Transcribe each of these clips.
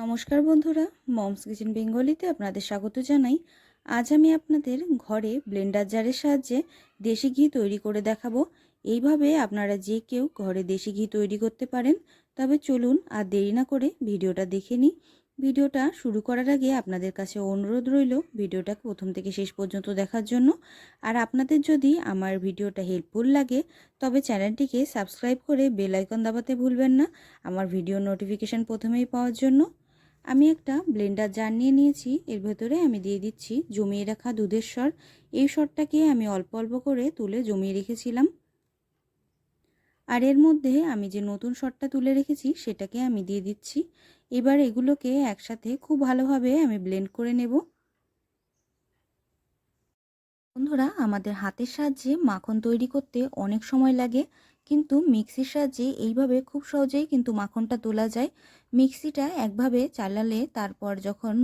নমস্কার বন্ধুরা, moms kitchen বেঙ্গলিতে আপনাদের স্বাগত জানাই। আজ আমি আপনাদের ঘরে ব্লেন্ডার জারের সাহায্যে দেশি ঘি তৈরি করে দেখাবো। এইভাবে আপনারা যে কেউ ঘরে দেশি ঘি তৈরি করতে পারেন, তবে চলুন আর দেরি না করে ভিডিওটা দেখে নিই। ভিডিওটা শুরু করার আগে আপনাদের কাছে অনুরোধ রইল ভিডিওটা প্রথম থেকে শেষ পর্যন্ত দেখার জন্য। আর আপনাদের যদি আমার ভিডিওটা হেল্পফুল লাগে, তবে চ্যানেলটিকে সাবস্ক্রাইব করে বেল আইকন দাবাতে ভুলবেন না। আমার ভিডিও নোটিফিকেশান প্রথমেই পাওয়ার জন্য। আমি একটা ব্লেন্ডার জার নিয়ে নিয়েছি, এর ভেতরে আমি দিয়ে দিচ্ছি জমিয়ে রাখা দুধের স্বর এই স্বরটাকে আমি অল্প অল্প করে তুলে জমিয়ে রেখেছিলাম। আর এর মধ্যে আমি যে নতুন শটটা তুলে রেখেছি, সেটাকে আমি দিয়ে দিচ্ছি। এবার এগুলোকে একসাথে খুব ভালোভাবে আমি ব্লেন্ড করে নেব। বন্ধুরা, আমাদের হাতের সাহায্যে মাখন তৈরি করতে অনেক সময় লাগে। কিন্তু মিক্সির সাহায্যে এইভাবে খুব সহজেই কিন্তু মাখনটা তোলা যায়। মিক্সিটা একভাবে চালালে তারপর যখন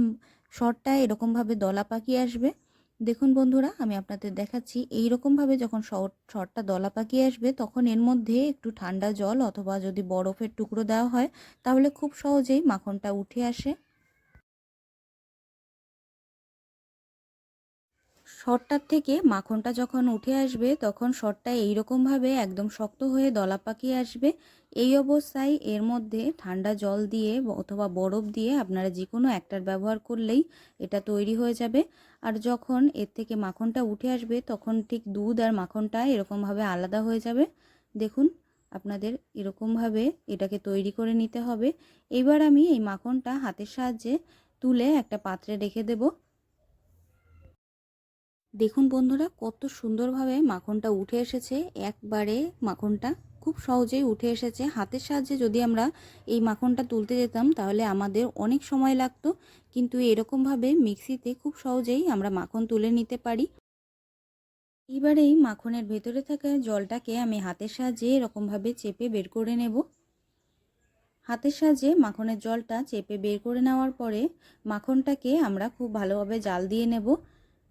শটটা এরকমভাবে দলা পাকিয়ে আসবে, দেখুন বন্ধুরা, আমি আপনাদের দেখাচ্ছি এই রকমভাবে যখন শটটা দলা পাকিয়ে আসবে, তখন এর মধ্যে একটু ঠান্ডা জল অথবা যদি বরফের টুকরো দেওয়া হয়, তাহলে খুব সহজেই মাখনটা উঠে আসে। শটটার থেকে মাখনটা যখন উঠে আসবে, তখন শটটা এইরকমভাবে একদম শক্ত হয়ে দলা পাকিয়ে আসবে। এই অবস্থায় এর মধ্যে ঠান্ডা জল দিয়ে অথবা বরফ দিয়ে আপনারা যে কোনো একটার ব্যবহার করলেই এটা তৈরি হয়ে যাবে। আর যখন এর থেকে মাখনটা উঠে আসবে, তখন ঠিক দুধ আর মাখনটা এরকমভাবে আলাদা হয়ে যাবে। দেখুন, আপনাদের এরকমভাবে এটাকে তৈরি করে নিতে হবে। এবার আমি এই মাখনটা হাতের সাহায্যে তুলে একটা পাত্রে রেখে দেবো। দেখুন বন্ধুরা, কত সুন্দরভাবে মাখনটা উঠে এসেছে। একবারে মাখনটা খুব সহজেই উঠে এসেছে। হাতের সাহায্যে যদি আমরা এই মাখনটা তুলতে যেতাম, তাহলে আমাদের অনেক সময় লাগতো। কিন্তু এরকমভাবে মিক্সিতে খুব সহজেই আমরা মাখন তুলে নিতে পারি। এবার এই মাখনের ভেতরে থাকা জলটাকে আমি হাতের সাহায্যে এরকমভাবে চেপে বের করে নেব। হাতের সাহায্যে মাখনের জলটা চেপে বের করে নেওয়ার পরে মাখনটাকে আমরা খুব ভালোভাবে জাল দিয়ে নেব।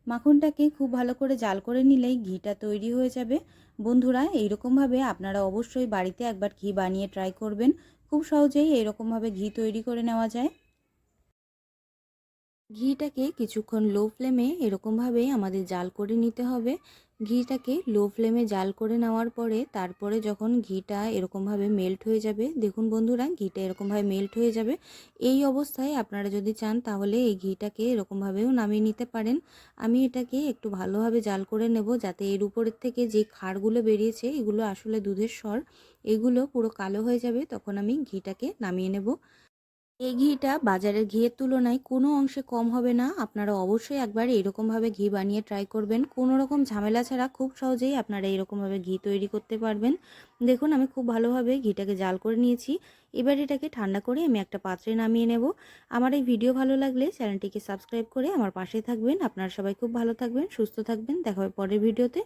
মাখনটাকে খুব ভালো করে জাল করে নিলেই ঘিটা তৈরি হয়ে যাবে। বন্ধুরা, এইরকমভাবে আপনারা অবশ্যই বাড়িতে একবার ঘি বানিয়ে ট্রাই করবেন। খুব সহজেই এইরকমভাবে ঘি তৈরি করে নেওয়া যায়। ঘিটাকে কিছুক্ষণ লো ফ্লেমে এরকমভাবে আমাদের জাল করে নিতে হবে। ঘিটাকে লো ফ্লেমে জাল করে নেওয়ার পরে তারপরে যখন ঘিটা এরকমভাবে মেল্ট হয়ে যাবে, দেখুন বন্ধুরা, ঘিটা এরকমভাবে মেল্ট হয়ে যাবে। এই অবস্থায় আপনারা যদি চান তাহলে এই ঘিটাকে এরকমভাবেও নামিয়ে নিতে পারেন। আমি এটাকে একটু ভালোভাবে জাল করে নেব যাতে এর উপরের থেকে যে খাড়গুলো বেরিয়েছে, এগুলো আসলে দুধের স্বর, এগুলো পুরো কালো হয়ে যাবে, তখন আমি ঘিটাকে নামিয়ে নেব। এই ঘিটা বাজারের ঘিয়ের তুলনায় কোনো অংশে কম হবে না। আপনারা অবশ্যই একবার এরকমভাবে ঘি বানিয়ে ট্রাই করবেন। কোনো রকম ঝামেলা ছাড়া খুব সহজেই আপনারা এরকমভাবে ঘি তৈরি করতে পারবেন। দেখুন, আমি খুব ভালোভাবে ঘিটাকে জাল করে নিয়েছি। এবার এটাকে ঠান্ডা করে আমি একটা পাত্রে নামিয়ে নেব। আমার এই ভিডিও ভালো লাগলে চ্যানেলটিকে সাবস্ক্রাইব করে আমার পাশে থাকবেন। আপনারা সবাই খুব ভালো থাকবেন, সুস্থ থাকবেন। দেখা হবে পরের ভিডিওতে।